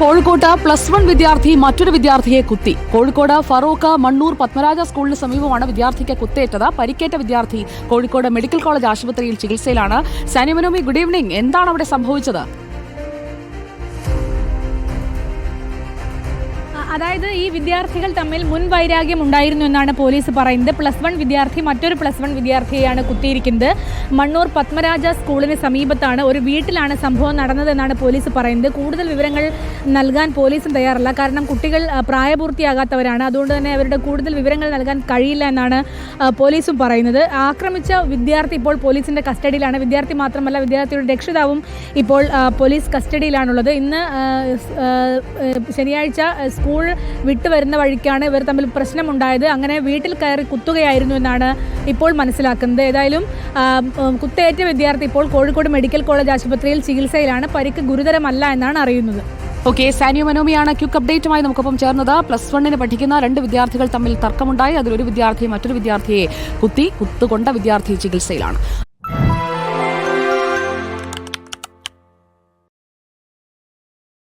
കോഴിക്കോട്ട് plus one വിദ്യാർത്ഥി മറ്റൊരു വിദ്യാർത്ഥിയെ കുത്തി. കോഴിക്കോട് ഫറൂഖ് മണ്ണൂർ പത്മരാജ സ്കൂളിന് സമീപമാണ് വിദ്യാർത്ഥിക്ക് കുത്തേറ്റത് പരിക്കേറ്റ വിദ്യാർത്ഥി കോഴിക്കോട് മെഡിക്കൽ കോളേജ് ആശുപത്രിയിൽ ചികിത്സയിലാണ്. സാനിമനോമി ഗുഡ് ഈവനിംഗ് എന്താണ് അവിടെ സംഭവിച്ചത്? അതായത് ഈ വിദ്യാർത്ഥികൾ തമ്മിൽ മുൻ വൈരാഗ്യം ഉണ്ടായിരുന്നു എന്നാണ് പോലീസ് പറയുന്നത്. പ്ലസ് വൺ വിദ്യാർത്ഥി മറ്റൊരു പ്ലസ് വൺ വിദ്യാർത്ഥിയെയാണ് കുത്തിയിരിക്കുന്നത്. മണ്ണൂർ പത്മരാജ സ്കൂളിന് സമീപത്താണ് ഒരു വീട്ടിലാണ് സംഭവം നടന്നതെന്നാണ് പോലീസ് പറയുന്നത്. കൂടുതൽ വിവരങ്ങൾ നൽകാൻ പോലീസും തയ്യാറല്ല. കാരണം കുട്ടികൾ പ്രായപൂർത്തിയാകാത്തവരാണ്. അതുകൊണ്ട് തന്നെ അവരുടെ കൂടുതൽ വിവരങ്ങൾ നൽകാൻ കഴിയില്ല എന്നാണ് പോലീസും പറയുന്നത്. ആക്രമിച്ച വിദ്യാർത്ഥി ഇപ്പോൾ പോലീസിന്റെ കസ്റ്റഡിയിലാണ്. വിദ്യാർത്ഥി മാത്രമല്ല വിദ്യാർത്ഥിയുടെ രക്ഷിതാവും ഇപ്പോൾ പോലീസ് കസ്റ്റഡിയിലാണുള്ളത്. ഇന്ന് ശനിയാഴ്ച ആ, വിട്ടു വരുന്ന വഴിക്കാണ് ഇവർ തമ്മിൽ പ്രശ്നമുണ്ടായത്. അങ്ങനെ വീട്ടിൽ കയറി കുത്തുകയായിരുന്നു എന്നാണ് ഇപ്പോൾ മനസ്സിലാക്കുന്നത്. ഏതായാലും കുത്തേറ്റ വിദ്യാർത്ഥി ഇപ്പോൾ കോഴിക്കോട് മെഡിക്കൽ കോളേജ് ആശുപത്രിയിൽ ചികിത്സയിലാണ്. പരിക്ക് ഗുരുതരമല്ല എന്നാണ് അറിയുന്നത്. ഓക്കെ സാനിയോ മനോമിയാണ് ക്യുക്ക് അപ്ഡേറ്റുമായി നമുക്കൊപ്പം ചേർന്നത്. പ്ലസ് വണ്ണിന് പഠിക്കുന്ന രണ്ട് വിദ്യാർത്ഥികൾ തമ്മിൽ തർക്കമുണ്ടായി. അതിലൊരു വിദ്യാർത്ഥി മറ്റൊരു വിദ്യാർത്ഥിയെ കുത്തി കുത്തുകൊണ്ട വിദ്യാർത്ഥി ചികിത്സയിലാണ്.